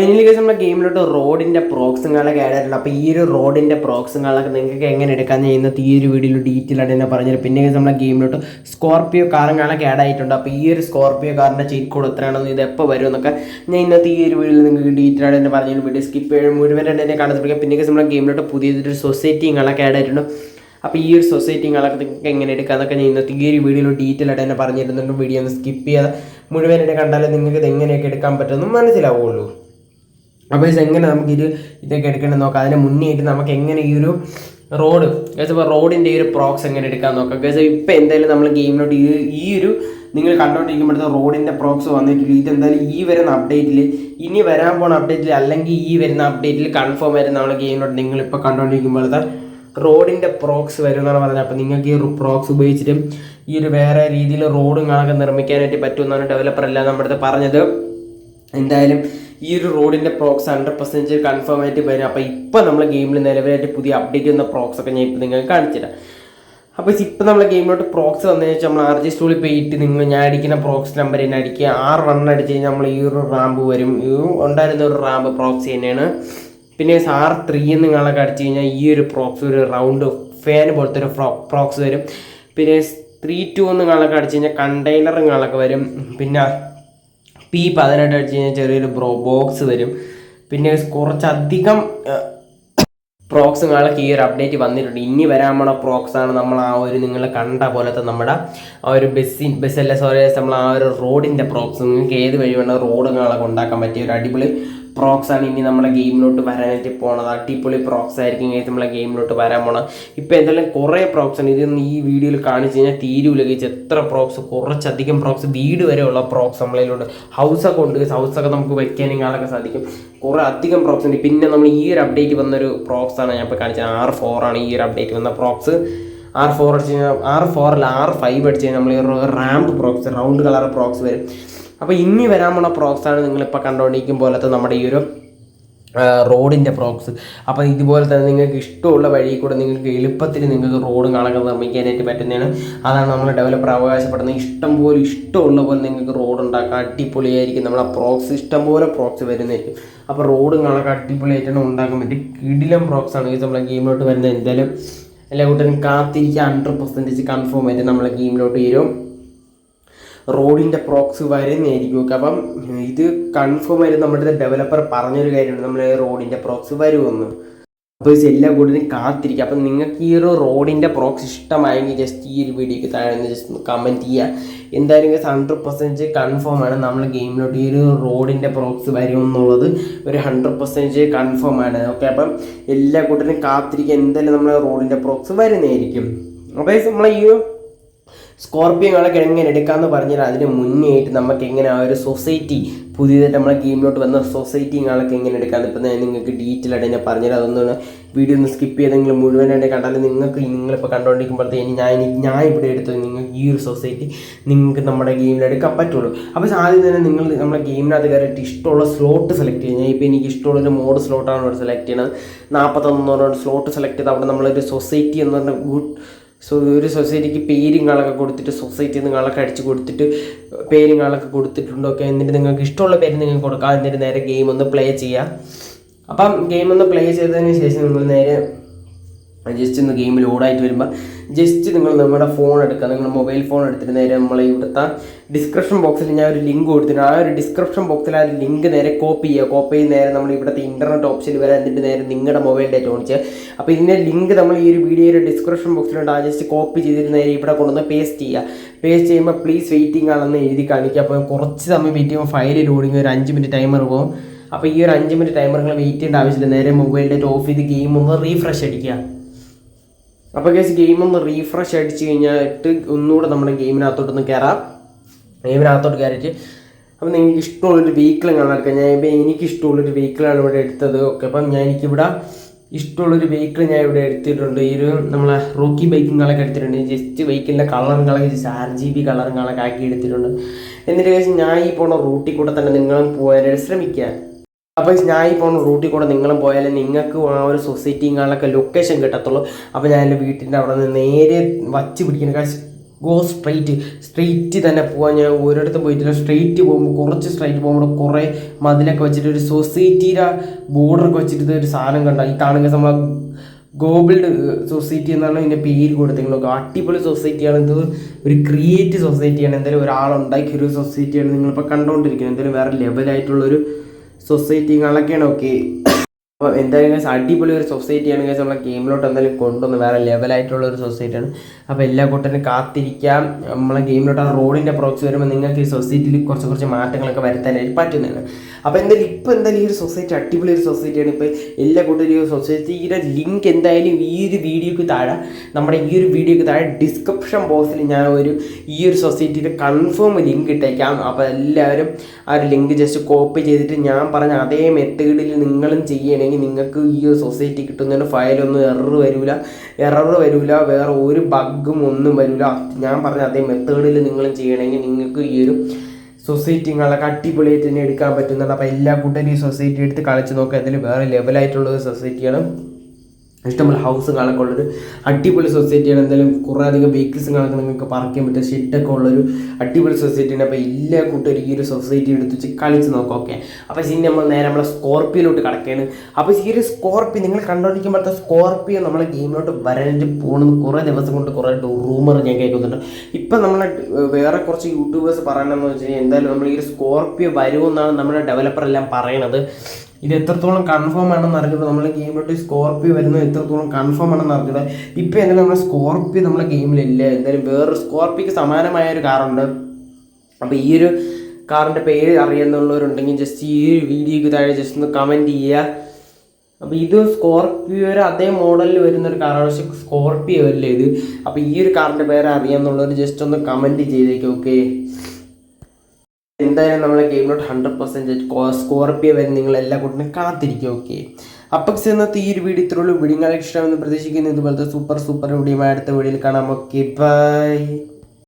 Finally case നമ്മുടെ ഗെയിമിലോട്ട് റോഡിന്റെ പ്രോക്സുകളൊക്കെ add ആയിട്ടുണ്ട്. അപ്പോൾ ഈ ഒരു റോഡിന്റെ പ്രോക്സുകളൊക്കെ നിങ്ങൾക്ക് എങ്ങനെ എടുക്കാൻ ചെയ്യുന്നത് ഈ ഒരു വീഡിയോയിൽ ഡീറ്റെയിൽ ആയിട്ട് തന്നെ പറഞ്ഞത് പിന്നെ കേസ് നമ്മുടെ ഗെയിമിലോട്ട് സ്കോർപ്പിയോ കാറുകളൊക്കെ ആഡ് ആയിട്ടുണ്ട്. അപ്പോൾ ഈ ഒരു സ്കോർപ്പിയോ കാറിന്റെ ചീറ്റ് കോഡ് എത്രയാണെന്ന് ഇത് എപ്പോൾ വരും എന്നൊക്കെ ഞാൻ ഇന്നത്തെ ഈ ഒരു വീഡിയോയിൽ നിങ്ങൾക്ക് ഡീറ്റെയിൽ ആയിട്ട് തന്നെ പറഞ്ഞു വീഡിയോ സ്കിപ്പ് ചെയ്യും മുഴുവനായിട്ട് തന്നെ കാണാൻ ശ്രമിക്കുക പിന്നെ കേസ് നമ്മുടെ ഗെയിമിലോട്ട് പുതിയതൊരു സൊസൈറ്റികളൊക്കെ ആഡ് ആയിട്ടുണ്ട്. അപ്പോൾ ഈ ഒരു സൊസൈറ്റികളൊക്കെ നിങ്ങൾക്ക് എങ്ങനെ എടുക്കാമെന്നൊക്കെ ഞാൻ ഇന്നത്തെ ഈ ഒരു വീഡിയോയിൽ ഡീറ്റെയിൽ ആയിട്ട് തന്നെ പറഞ്ഞിരുന്നുണ്ട് വീഡിയോ ഒന്ന് സ്കിപ്പ് ചെയ്യാതെ മുഴുവനായിട്ട് കണ്ടാലേ നിങ്ങൾക്ക് ഇത് എങ്ങനെയൊക്കെ എടുക്കാൻ പറ്റുമെന്ന് മനസ്സിലാവുള്ളൂ. അപ്പോൾ ഇത് എങ്ങനെ നമുക്ക് ഇത് ഇതൊക്കെ എടുക്കണം നോക്കാം. അതിന് മുന്നേ ആയിട്ട് നമുക്ക് എങ്ങനെ ഈ ഒരു റോഡ് ഗസ് ഇപ്പോൾ റോഡിന്റെ ഈ ഒരു പ്രോക്സ് എങ്ങനെ എടുക്കാൻ നോക്കാം? ഗസ് ഇപ്പോൾ എന്തായാലും നമ്മൾ ഗെയിമിലോട്ട് ഈ ഈ ഒരു നിങ്ങൾ കണ്ടുകൊണ്ടിരിക്കുമ്പോഴത്തെ റോഡിന്റെ പ്രോക്സ് വന്നിട്ടില്ല. ഇതെന്തായാലും ഈ വരുന്ന അപ്ഡേറ്റിൽ ഇനി വരാൻ പോകുന്ന അപ്ഡേറ്റിൽ അല്ലെങ്കിൽ ഈ വരുന്ന അപ്ഡേറ്റിൽ കൺഫേം ആയിരുന്നു നമ്മൾ ഗെയിമിലോട്ട് നിങ്ങളിപ്പോൾ കണ്ടുകൊണ്ടിരിക്കുമ്പോഴത്തെ റോഡിന്റെ പ്രോക്സ് വരും എന്നാണ് പറഞ്ഞത്. അപ്പോൾ നിങ്ങൾക്ക് ഈ പ്രോക്സ് ഉപയോഗിച്ചിട്ട് ഈ ഒരു വേറെ രീതിയിൽ റോഡും കാണാൻ നിർമ്മിക്കാനായിട്ട് പറ്റുമെന്നാണ് ഡെവലപ്പർ എല്ലാം നമ്മുടെ അടുത്ത് പറഞ്ഞത്. എന്തായാലും ഈ ഒരു റോഡിന്റെ പ്രോക്സ് ഹൺഡ്രഡ് പെർസെന്റേജ് കൺഫേം ആയിട്ട് വരും. അപ്പോൾ ഇപ്പോൾ നമ്മൾ ഗെയിമിൽ നിലവിലായിട്ട് പുതിയ അപ്ഡേറ്റ് വന്ന പ്രോക്സ് ഒക്കെ ഞാൻ ഇപ്പോൾ നിങ്ങൾക്ക് കാണിച്ചു തരാം. അപ്പോൾ ഇപ്പോൾ നമ്മളെ ഗെയിമിലോട്ട് പ്രോക്സ് വന്നു വെച്ചാൽ നമ്മൾ ആർ ജി സ്റ്റോളിൽ പോയിട്ട് നിങ്ങൾ ഞാൻ അടിക്കുന്ന പ്രോക്സ് നമ്പർ തന്നെ അടിക്കുക. ആറ് റൺ അടിച്ച് കഴിഞ്ഞാൽ നമ്മൾ ഈ ഒരു റാമ്പ് വരും. ഈ ഉണ്ടായിരുന്ന ഒരു റാമ്പ് പ്രോക്സ് തന്നെയാണ്. പിന്നെ ആർ ത്രീ നിങ്ങളൊക്കെ അടിച്ചു കഴിഞ്ഞാൽ ഈ ഒരു പ്രോക്സ് ഒരു റൗണ്ട് ഫാൻ പോലത്തെ ഒരു പ്രോക്സ് വരും. പിന്നെ ത്രീ ടു നിങ്ങളൊക്കെ അടിച്ചു കഴിഞ്ഞാൽ കണ്ടെയ്നർ നിങ്ങളൊക്കെ വരും. പിന്നെ പി പതിനെട്ട് അടിച്ച് കഴിഞ്ഞാൽ ചെറിയൊരു ബ്രോ ബോക്സ് വരും. പിന്നെ കുറച്ചധികം പ്രോക്സ് നിങ്ങളൊക്കെ ഈ ഒരു അപ്ഡേറ്റ് വന്നിട്ടുണ്ട്. ഇനി വരാൻ പോണ ആണ് നമ്മൾ ആ ഒരു നിങ്ങൾ കണ്ട പോലത്തെ നമ്മുടെ ആ ഒരു ബസ്സിൻ ബസ്സല്ല സോറി നമ്മൾ ആ ഒരു റോഡിന്റെ പ്രോക്സ് നിങ്ങൾക്ക് ഏത് വഴി വേണം റോഡുകളൊക്കെ ഉണ്ടാക്കാൻ പറ്റിയ ഒരു അടിപൊളി പ്രോക്സ് ആണ് ഇനി നമ്മുടെ ഗെയിമിലോട്ട് വരാനായിട്ട് പോണത്. അടിപൊളി പ്രോക്സ് ആയിരിക്കും ഇനി നമ്മളെ ഗെയിമിലോട്ട് വരാൻ പോണത്. ഇപ്പോൾ എന്തായാലും കുറേ പ്രോക്സ് ആണ്. ഇതൊന്നും ഈ വീഡിയോയിൽ കാണിച്ചു കഴിഞ്ഞാൽ തീരൂല എത്ര പ്രോക്സ് കുറച്ചധികം പ്രോക്സ് വീട് വരെയുള്ള പ്രോക്സ് നമ്മളതിലുണ്ട് ഹൗസൊക്കെ ഉണ്ട് ഹൗസൊക്കെ നമുക്ക് വെക്കാനും കാണാനൊക്കെ സാധിക്കും. കുറേ അധികം പ്രോക്സ് ഉണ്ട്. പിന്നെ നമ്മൾ ഈ ഒരു അപ്ഡേറ്റ് വന്നൊരു പ്രോക്സ് ആണ് ഞാൻ ഇപ്പോൾ കാണിച്ചത്. ആർ ഫോർ ആണ് ഈ ഒരു അപ്ഡേറ്റ് വന്ന പ്രോക്സ് ആർ ഫോർ അടിച്ച് കഴിഞ്ഞാൽ ആർ അല്ല ആർ ഫൈവ് അടിച്ച് കഴിഞ്ഞാൽ നമ്മൾ ramp procs round colour procs വരും. അപ്പോൾ ഇനി വരാൻ പോണ പ്രോക്സാണ് നിങ്ങളിപ്പോൾ കണ്ടുകൊണ്ടിരിക്കും പോലത്തെ നമ്മുടെ ഈ ഒരു റോഡിന്റെ പ്രോക്സ്. അപ്പോൾ ഇതുപോലെ തന്നെ നിങ്ങൾക്ക് ഇഷ്ടമുള്ള വഴി കൂടെ നിങ്ങൾക്ക് എളുപ്പത്തിൽ നിങ്ങൾക്ക് റോഡും കാണാൻ നിർമ്മിക്കാനായിട്ട് പറ്റുന്നതാണ്. അതാണ് നമ്മൾ ഡെവലപ്പർ അവകാശപ്പെടുന്നത് ഇഷ്ടം പോലെ ഇഷ്ടമുള്ള പോലെ നിങ്ങൾക്ക് റോഡ് ഉണ്ടാക്കാം അടിപൊളിയായിരിക്കും. നമ്മളെ പ്രോക്സ് ഇഷ്ടം പോലെ പ്രോക്സ് വരുന്നതായിരിക്കും. അപ്പോൾ റോഡും കാണാൻ അടിപൊളിയായിട്ടാണ് ഉണ്ടാക്കാൻ പറ്റും കിടിലം പ്രോക്സ് ആണ് നമ്മളെ ഗെയിമിലോട്ട് വരുന്നത് എന്തായാലും എല്ലാ കൂട്ടരും കാത്തിരിക്കുക ഹൺഡ്രഡ് പെർസെന്റേജ് കൺഫേം ആയിട്ട് നമ്മളെ ഗെയിമിലോട്ട് വരും. റോഡിന്റെ പ്രോക്സ് വരുന്നതായിരിക്കും അപ്പം ഇത് കൺഫേം ആയിട്ട് നമ്മുടെ ഡെവലപ്പർ പറഞ്ഞൊരു കാര്യമാണ് നമ്മൾ റോഡിന്റെ പ്രോക്സ് വരുമെന്ന്. അപ്പോൾ എല്ലാ കൂടുതലും കാത്തിരിക്കുക അപ്പം നിങ്ങൾക്ക് ഈ ഒരു റോഡിന്റെ പ്രോക്സ് ഇഷ്ടമായെങ്കിൽ ജസ്റ്റ് ഈ ഒരു വീഡിയോക്ക് താഴെ നിന്ന് ജസ്റ്റ് ഒന്ന് കമന്റ് ചെയ്യുക. എന്തായാലും ഹൺഡ്രഡ് പെർസെന്റ് കൺഫേം ആണ് നമ്മൾ ഗെയിമിലോട്ട് ഈ ഒരു റോഡിന്റെ പ്രോക്സ് വരും എന്നുള്ളത് ഒരു ഹൺഡ്രഡ് പെർസെന്റ് കൺഫേം ആണ്. ഓക്കെ അപ്പം എല്ലാ കൂട്ടരും കാത്തിരിക്കുക എന്തായാലും നമ്മൾ റോഡിന്റെ പ്രോക്സ് വരുന്നതായിരിക്കും. അപ്പോൾ നമ്മൾ ഈ ഒരു സ്കോർപ്പിയോകളൊക്കെ എങ്ങനെ എടുക്കാമെന്ന് പറഞ്ഞാൽ അതിന് മുന്നേ ആയിട്ട് നമുക്ക് എങ്ങനെ ആ ഒരു സൊസൈറ്റി പുതിയതായിട്ട് നമ്മളെ ഗെയിമിലോട്ട് വന്ന സൊസൈറ്റി ആളൊക്കെ എങ്ങനെ എടുക്കാമെന്ന് ഇപ്പം ഞാൻ നിങ്ങൾക്ക് ഡീറ്റെയിൽ ആയിട്ട് ഞാൻ പറഞ്ഞുതരാം. അതൊന്നും വീഡിയോ ഒന്ന് സ്കിപ്പ് ചെയ്തെങ്കിലും മുഴുവനായിട്ട് കണ്ടാലും നിങ്ങൾക്ക് നിങ്ങളിപ്പോൾ കണ്ടുകൊണ്ടിരിക്കുമ്പോഴത്തേന് ഞാൻ ഞാൻ ഇവിടെ എടുത്തത് നിങ്ങൾക്ക് ഈ ഒരു സൊസൈറ്റി നിങ്ങൾക്ക് നമ്മുടെ ഗെയിമിൽ എടുക്കാൻ പറ്റുള്ളൂ. അപ്പോൾ ആദ്യം തന്നെ നിങ്ങൾ നമ്മുടെ ഗെയിമിനകത്ത് കയറിയിട്ട് ഇഷ്ടമുള്ള സ്ലോട്ട് സെലക്ട് ചെയ്യുക. ഇപ്പോൾ എനിക്ക് ഇഷ്ടമുള്ളൊരു മോഡ് സ്ലോട്ടാണ് ഇവിടെ സെലക്ട് ചെയ്യുന്നത്. നാൽപ്പത്തൊന്ന് സ്ലോട്ട് സെലക്ട് ചെയ്ത് അവിടെ നമ്മളൊരു സൊസൈറ്റി എന്ന് പറഞ്ഞ ഗുഡ് സോ ഒരു സൊസൈറ്റിക്ക് പേരും കാളൊക്കെ കൊടുത്തിട്ട് സൊസൈറ്റിയിൽ നിന്ന് കാളൊക്കെ അടിച്ച് കൊടുത്തിട്ട് പേരും കാളൊക്കെ കൊടുത്തിട്ടുണ്ടോ? ഒക്കെ എന്നിട്ട് നിങ്ങൾക്ക് ഇഷ്ടമുള്ള പേര് നിങ്ങൾക്ക് കൊടുക്കാം. എന്നിട്ട് നേരെ ഗെയിം ഒന്ന് പ്ലേ ചെയ്യാം. അപ്പം ഗെയിം ഒന്ന് പ്ലേ ചെയ്തതിന് ശേഷം നിങ്ങൾ നേരെ ജസ്റ്റ് ഒന്ന് ഗെയിം ലോഡായിട്ട് വരുമ്പോൾ ജസ്റ്റ് നിങ്ങൾ നമ്മുടെ ഫോൺ എടുക്കുക നിങ്ങൾ മൊബൈൽ ഫോൺ എടുത്തിട്ട് നേരെ നമ്മൾ ഇവിടുത്തെ ഡിസ്ക്രിപ്ഷൻ ബോക്സിൽ ഞാൻ ഒരു ലിങ്ക് കൊടുത്തിട്ടുണ്ട്. ആ ഒരു ഡിസ്ക്രിപ്ഷൻ ബോക്സിൽ ആ ലിങ്ക് നേരെ കോപ്പി ചെയ്യുക. കോപ്പി ചെയ്ത് നേരെ നമ്മൾ ഇവിടുത്തെ ഇന്റർനെറ്റ് ഓപ്ഷനിൽ വരെ. എന്നിട്ട് നേരെ നിങ്ങളുടെ മൊബൈൽ ഡേറ്റ് ചെയ്യുക. അപ്പോൾ ഇതിന്റെ ലിങ്ക് നമ്മൾ ഈ ഒരു വീഡിയോയുടെ ഡിസ്ക്രിപ്ഷൻ ബോക്സിലുണ്ട് ആ ജസ്റ്റ് കോപ്പി ചെയ്തിട്ട് നേരെ ഇവിടെ കൊണ്ടുവന്ന് പേസ്റ്റ് ചെയ്യുക. പേസ്റ്റ് ചെയ്യുമ്പോൾ പ്ലീസ് വെയിറ്റിംഗ് ആണെന്ന് എഴുതി കാണിക്കുക. അപ്പോൾ കുറച്ച് സമയം വെയിറ്റ് ചെയ്യുമ്പോൾ ഫയൽ ലോഡിങ് ഒരു അഞ്ച് മിനിറ്റ് ടൈമർ പോകും. അപ്പോൾ ഈ ഒരു അഞ്ച് മിനിറ്റ് ടൈമർ നിങ്ങൾ വെയിറ്റ് ചെയ്യേണ്ട ആവശ്യമില്ല. നേരെ മൊബൈൽ ഡേറ്റ് ഓഫ് ചെയ്ത് ഗെയിം ഒന്ന് റീഫ്രഷ് അടിക്കുക. അപ്പോൾ കേസ് ഗെയിം ഒന്ന് റീഫ്രഷ് അടിച്ച് കഴിഞ്ഞിട്ട് ഒന്നുകൂടെ നമ്മുടെ ഗെയിമിനകത്തോട്ടൊന്ന് കയറാം ഗെയിമിനകത്തോട്ട് കയറിയിട്ട് അപ്പം നിങ്ങൾക്ക് ഇഷ്ടമുള്ളൊരു വെഹിക്കിൾ കാണാൻ ഞാൻ ഇപ്പോൾ എനിക്ക് ഇഷ്ടമുള്ളൊരു വെഹിക്കിളാണ് ഇവിടെ എടുത്തത്. ഓക്കെ അപ്പം ഞാൻ എനിക്കിവിടെ ഇഷ്ടമുള്ളൊരു വെഹിക്കിൾ ഞാൻ ഇവിടെ എടുത്തിട്ടുണ്ട്. ഈ ഒരു നമ്മളെ റോക്കി ബൈക്കുകളൊക്കെ എടുത്തിട്ടുണ്ട്. ജസ്റ്റ് വെഹിക്കിളിന്റെ കളറുകളൊക്കെ ജസ്റ്റ് ആർ ജി ബി കളറുകളൊക്കെ ആക്കി എടുത്തിട്ടുണ്ട്. എന്നിട്ട് ഞാൻ ഈ പോണ റൂട്ടിൽ കൂടെ തന്നെ നിങ്ങളും പോകാനായിട്ട് ശ്രമിക്കുക. അപ്പോൾ ഞാൻ ഈ പോകുന്ന റൂട്ടിൽ കൂടെ നിങ്ങളും പോയാലേ നിങ്ങൾക്ക് ആ ഒരു സൊസൈറ്റിങ്ങളൊക്കെ ലൊക്കേഷൻ കിട്ടത്തുള്ളൂ. അപ്പോൾ ഞാൻ എന്റെ വീട്ടിന്റെ അവിടെ നിന്ന് നേരെ വച്ച് പിടിക്കുന്ന കാശ് ഗോ സ്ട്രെയിറ്റ് സ്ട്രെയിറ്റ് തന്നെ പോകാൻ ഞാൻ ഒരിടത്തും പോയിട്ടില്ല. സ്ട്രെയിറ്റ് പോകുമ്പോൾ കുറച്ച് സ്ട്രെയിറ്റ് പോകുമ്പോൾ കുറേ മതിലൊക്കെ വെച്ചിട്ട് ഒരു സൊസൈറ്റിയുടെ ബോർഡറൊക്കെ വെച്ചിട്ട് ഒരു സാധനം കണ്ട. ഈ കാണുക സമയം ഗോബിൾഡ് സൊസൈറ്റി എന്നാണ് ഇതിന്റെ പേര് കൊടുത്തിട്ടുള്ളത് അടിപൊളി സൊസൈറ്റിയാണ് ഇത് ഒരു ക്രിയേറ്റീവ് സൊസൈറ്റിയാണ് എന്തായാലും ഒരാളുണ്ടാക്കിയ ഒരു സൊസൈറ്റിയാണ് നിങ്ങളിപ്പോൾ കണ്ടുകൊണ്ടിരിക്കുന്നത്. എന്തായാലും വേറെ ലെവലായിട്ടുള്ളൊരു സൊസൈറ്റികളൊക്കെയാണ് ഓക്കെ അപ്പോൾ എന്തായാലും അടിപൊളി ഒരു സൊസൈറ്റിയാണ് guys നമ്മളെ ഗെയിമിലോട്ട് എന്തായാലും കൊണ്ടുവന്ന് വേറെ ലെവലായിട്ടുള്ള ഒരു സൊസൈറ്റിയാണ് അപ്പോൾ എല്ലാ കൂട്ടരും കാത്തിരിക്കാം. നമ്മളെ ഗെയിമിലോട്ട് ആ റോഡിന്റെ പ്രോക്സ് വരുമ്പോൾ നിങ്ങൾക്ക് ഈ സൊസൈറ്റിയിൽ കുറച്ച് കുറച്ച് മാറ്റങ്ങളൊക്കെ വരുത്താനായിട്ട് പറ്റുന്നതാണ്. അപ്പോൾ എന്തായാലും ഇപ്പോൾ എന്തായാലും ഈ ഒരു സൊസൈറ്റി അടിപൊളി ഒരു സൊസൈറ്റിയാണ് ഇപ്പോൾ എല്ലാ കൂട്ടരും ഈ സൊസൈറ്റിയുടെ ലിങ്ക് എന്തായാലും ഈ ഒരു വീഡിയോക്ക് താഴെ നമ്മുടെ ഈ ഒരു വീഡിയോക്ക് താഴെ ഡിസ്ക്രിപ്ഷൻ ബോക്സിൽ ഞാൻ ഒരു ഈ ഒരു സൊസൈറ്റിയുടെ കൺഫേം ലിങ്ക് ഇട്ടേക്കാം. അപ്പോൾ എല്ലാവരും ആ ഒരു ലിങ്ക് ജസ്റ്റ് കോപ്പി ചെയ്തിട്ട് ഞാൻ പറഞ്ഞ അതേ മെത്തേഡിൽ നിങ്ങളും ചെയ്യണമെങ്കിൽ നിങ്ങൾക്ക് ഈ ഒരു സൊസൈറ്റി കിട്ടുന്നതിന് ഫയലൊന്നും എറർ വരില്ല എറർ വരില്ല വേറെ ഒരു ബഗ്ഗും ഒന്നും വരില്ല ഞാൻ പറഞ്ഞ അതേ മെത്തേഡിൽ നിങ്ങളും ചെയ്യണമെങ്കിൽ നിങ്ങൾക്ക് ഈ ഒരു സൊസൈറ്റികളൊക്കെ അടിപൊളിയായിട്ട് തന്നെ എടുക്കാൻ പറ്റുന്നുണ്ട്. അപ്പോൾ എല്ലാ കൂട്ടരും ഈ സൊസൈറ്റി എടുത്ത് കളിച്ച് നോക്കുക അതിൽ വേറെ ലെവലായിട്ടുള്ള ഒരു സൊസൈറ്റിയാണ് ഇഷ്ടംപോലെ ഹൗസും കാണൊക്കെ ഉള്ളത്. അടിപൊളി സൊസൈറ്റിയാണ് എന്തായാലും കുറേ അധികം വെഹിക്കിൾസും കാണൊക്കെ നിങ്ങൾക്ക് പാർക്ക് ചെയ്യാൻ പറ്റും. ഷെഡൊക്കെ ഉള്ളൊരു അടിപൊളി സൊസൈറ്റിയാണ് അപ്പോൾ എല്ലാ കൂട്ടരും ഈ ഒരു സൊസൈറ്റി എടുത്ത് വെച്ച് കളിച്ച് നോക്കാം ഓക്കെ അപ്പോൾ ഇനി നമ്മൾ നേരെ നമ്മളെ സ്കോർപ്പിയോട്ട് കിടക്കുകയാണ് അപ്പോൾ ഈ ഒരു സ്കോർപ്പിയോ നിങ്ങൾ കണ്ടുകൊണ്ടിരിക്കുമ്പോഴത്തെ സ്കോർപ്പിയോ നമ്മളെ ഗെയിമിലോട്ട് വരാനായിട്ട് പോകുന്നത് കുറേ ദിവസം കൊണ്ട് കുറേ റൂമർ ഞാൻ കേൾക്കുന്നുണ്ട്. ഇപ്പം നമ്മളെ വേറെ കുറച്ച് യൂട്യൂബേഴ്സ് പറയണമെന്ന് വെച്ച് കഴിഞ്ഞാൽ എന്തായാലും നമ്മൾ ഈ ഒരു സ്കോർപ്പിയോ വരുമെന്നാണ് നമ്മുടെ ഡെവലപ്പർ എല്ലാം പറയണത്. ഇത് എത്രത്തോളം കൺഫേം ആണെന്ന് അറിഞ്ഞിട്ട് നമ്മളെ ഗെയിമിലോട്ട് സ്കോർപ്പിയോ വരുന്നത് എത്രത്തോളം കൺഫേം ആണെന്ന് അറിഞ്ഞിട്ട് ഇപ്പം എന്തായാലും നമ്മുടെ സ്കോർപ്പിയോ നമ്മുടെ ഗെയിമിലില്ല എന്തായാലും വേറൊരു സ്കോർപ്പിയോക്ക് സമാനമായ ഒരു കാറുണ്ട് അപ്പോൾ ഈ ഒരു കാറിന്റെ പേര് അറിയുന്നുള്ളവരുണ്ടെങ്കിൽ ജസ്റ്റ് ഈ ഒരു വീഡിയോക്ക് താഴെ ജസ്റ്റ് ഒന്ന് കമന്റ് ചെയ്യുക. അപ്പോൾ ഇത് സ്കോർപ്പിയോയുടെ അതേ മോഡലിൽ വരുന്ന ഒരു കാറാണ് പക്ഷേ സ്കോർപ്പിയോ അല്ലേ ഇത്? അപ്പോൾ ഈ ഒരു കാറിന്റെ പേര് അറിയാമെന്നുള്ളവർ ജസ്റ്റ് ഒന്ന് കമന്റ് ചെയ്തേക്കും ഓക്കെ എന്തായാലും നമ്മളെ ഗെയിമിലോട്ട് ഹൺഡ്രഡ് പെർസെന്റേജ് സ്കോർപ്പിയോ വരെ നിങ്ങൾ എല്ലാ കൂട്ടിനും കാത്തിരിക്കും ഓക്കെ അപ്പക്സ് ഇന്നത്തെ ഈ ഒരു വീഡിയോ ഇത്രയുള്ളൂ വീഡിയോ ഇഷ്ടമെന്ന് പ്രതീക്ഷിക്കുന്നു. ഇതുപോലത്തെ സൂപ്പർ സൂപ്പർ വീഡിയോ അടുത്ത വീഡിയോയിൽ കാണാം. Okay bye